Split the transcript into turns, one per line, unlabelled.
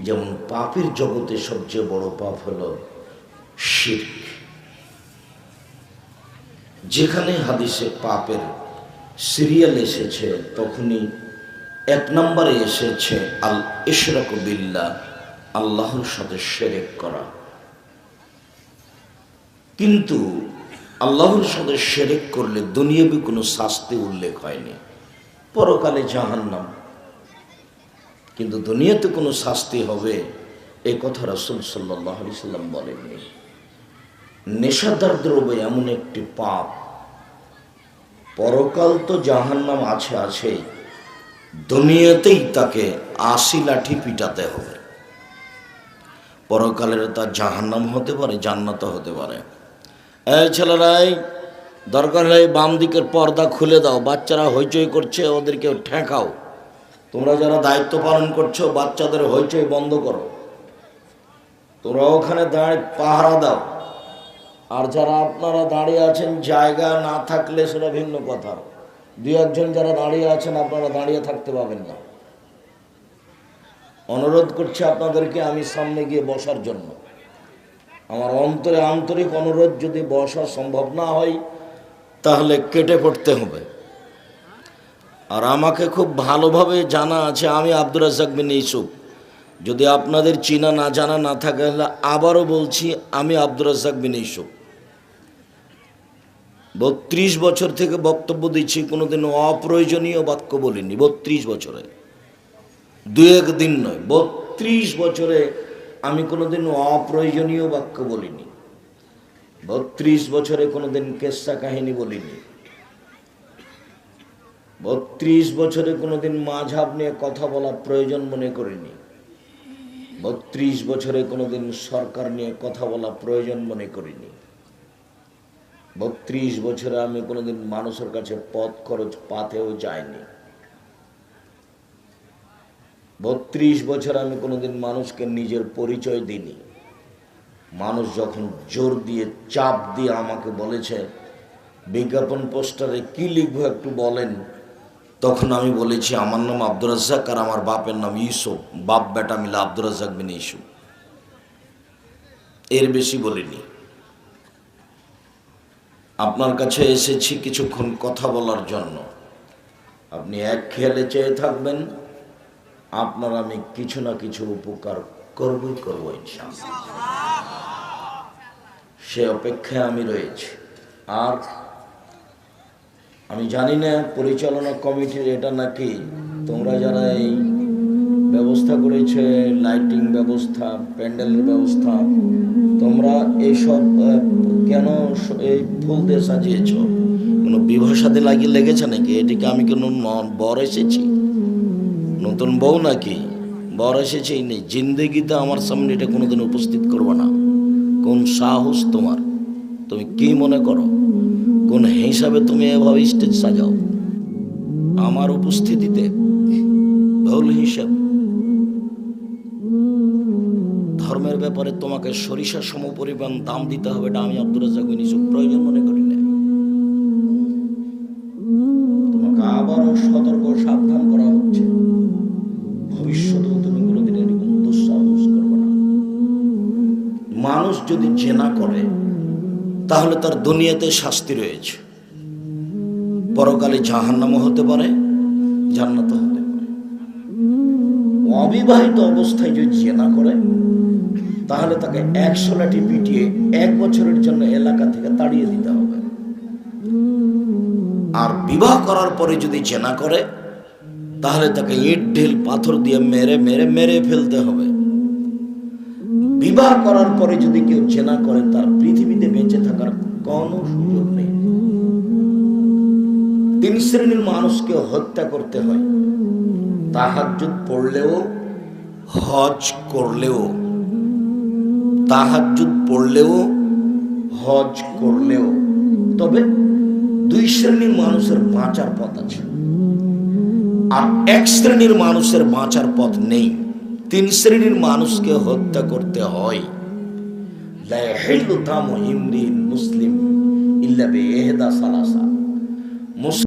যেমন পাপের জগতে সবচেয়ে বড় পাপ হলো শির্ক যেখানে হাদিসে পাপের সিরিয়াল এসেছে, তখনই এক নম্বরে এসেছে, আল ইশরাক বিল্লাহ, আল্লাহর সাথে শেরেক করা। কিন্তু আল্লাহর সাথে শেরেক করলে দুনিয়াবি কোনো শাস্তি উল্লেখ হয়নি। পরকালে জাহান্নাম। কিন্তু দুনিয়াতে কোনো শাস্তি হবে এ কথা রাসুল সাল্লাহ আলি সাল্লাম বলেননি। নেশাদার দ্রব্য এমন একটি পাপ, পরকাল তো জাহান্নাম আছে আছে, দুনিয়াতেই তাকে আশি লাঠি পিটাতে হবে। পরকালের তার জাহান্নাম হতে পারে জান্নাত হতে পারে। এই ছেলেরাই, দরকার হলে বাম দিকের পর্দা খুলে দাও, বাচ্চারা হইচই করছে ওদেরকে ঠেকাও। তোমরা যারা দায়িত্ব পালন করছ, বাচ্চাদের হইচই বন্ধ করো। তোমরা ওখানে দাঁড়িয়ে পাহারা দাও। আর যারা আপনারা দাঁড়িয়ে আছেন, জায়গা না থাকলে সেটা ভিন্ন কথা। দুই একজন যারা দাঁড়িয়ে আছেন, আপনারা দাঁড়িয়ে থাকতে পাবেন না। অনুরোধ করছি আপনাদেরকে, আমি সামনে গিয়ে বসার জন্য। আমার অন্তরে আন্তরিক অনুরোধ, যদি বসা সম্ভব না হয়, তাহলে কেটে পড়তে হবে। আর আমাকে খুব ভালোভাবে জানা আছে, আমি আব্দুর রাজাক বিন ইসুফ যদি আপনাদের চিনা না জানা না থাকে, তাহলে আবারও বলছি, আমি আব্দুর রাজাক বিন ইসুফ বত্রিশ বছর থেকে বক্তব্য দিচ্ছি, কোনোদিন অপ্রয়োজনীয় বাক্য বলিনি, বত্রিশ বছরে। দু একদিন নয়, বত্রিশ বছরে আমি কোনোদিন অপ্রয়োজনীয় বাক্য বলিনি। বত্রিশ বছরে কোনোদিন কেসা কাহিনী বলিনি। বত্রিশ বছরে কোনোদিন মাঝাব নিয়ে কথা বলা প্রয়োজন মনে করিনি। বত্রিশ বছরে কোনোদিন সরকার নিয়ে কথা বলা প্রয়োজন মনে করিনি। বত্রিশ বছরে আমি কোনোদিন মানুষের কাছে পথ খরচ পাতেও যাইনি। বত্রিশ বছর আমি কোনোদিন মানুষকে নিজের পরিচয় দিইনি। মানুষ যখন জোর দিয়ে, চাপ দিয়ে আমাকে বলেছে, বিজ্ঞাপন পোস্টারে কি লিখব একটু বলেন। তখন আমি বলেছি, আমার নাম আব্দুর রাজ্জাক আর আমার বাপের নাম ইউসুফ। বাপ, বেটা মিলে আব্দুর রাজ্জাক বিন ইউসুফ। এর বেশি বলিনি। আপনার কাছে এসেছি কিছুক্ষণ কথা বলার জন্য। আপনি এক খেয়ালে চেয়ে থাকবেন, আপনার আমি কিছু না কিছু উপকার করবই করব সে অপেক্ষায় আমি রয়েছি। আর আমি জানি না পরিচালনা কমিটির এটা নাকি। তোমরা যারা এই ব্যবস্থা করেছে লাইটিং ব্যবস্থা, প্যান্ডেলের ব্যবস্থা, তোমরা এইসব কেন এই ফুল দিয়ে সাজিয়েছ? কোনো বিবাহ সাথে লাগিয়ে লেগেছে নাকি? এটিকে আমি কোনো বর এসেছি? নতুন বউ নাকি? বর এসেছেই নেই জিন্দেগিতে আমার সামনে এটা কোনোদিন উপস্থিত করব না। কোন সাহস তোমার? তুমি কি মনে করো? হিসাবে তুমি এভাবে স্টেজ সাজাও। আমার উপস্থিতিতে ভুল হিসাব। ধর্মের ব্যাপারে তোমাকে সরিষা সম পরিমাণ দাম দিতে হবে, এটা আমি আব্দুল রাজাক ইউসুফ প্রয়োজন মনে করি না তোমাকে আবারও সতর্ক সাবধান করা হচ্ছে। ভবিষ্যতেও তুমি কোনোদিন এরকম দুঃসাহস করবে না। মানুষ যদি জেনা করে, তাহলে তার দুনিয়াতে শাস্তি রয়েছে। পরকালে জাহান্নামও হতে পারে, জান্নাতও হতে পারে। অবিবাহিত অবস্থায় যদি জেনা করে, তাহলে তাকে একশো লাঠি পিটিয়ে এক বছরের জন্য এলাকা থেকে তাড়িয়ে দিতে হবে। আর বিবাহ করার পরে যদি জেনা করে, তাহলে তাকে ইট, ঢিল, পাথর দিয়ে মেরে মেরে মেরে ফেলতে হবে। বিবাহ করার পরে যদি কেউ জেনা করে, তার পৃথিবীতে বেঁচে থাকার কোনো সুযোগ নেই। তিন শ্রেণির মানুষকে হত্যা করতে হয়। তাহাজ্জুদ পড়লেও, হজ করলেও, তাহাজ্জুদ পড়লেও, হজ করলেও। তবে দুই শ্রেণির মানুষের বাঁচার পথ আছে। আর এক শ্রেণির মানুষের বাঁচার পথ নেই। তিন শ্রেণির মানুষকে হত্যা করতে হয়। মুসলিম ইল্লা বিইহদা সালাসা।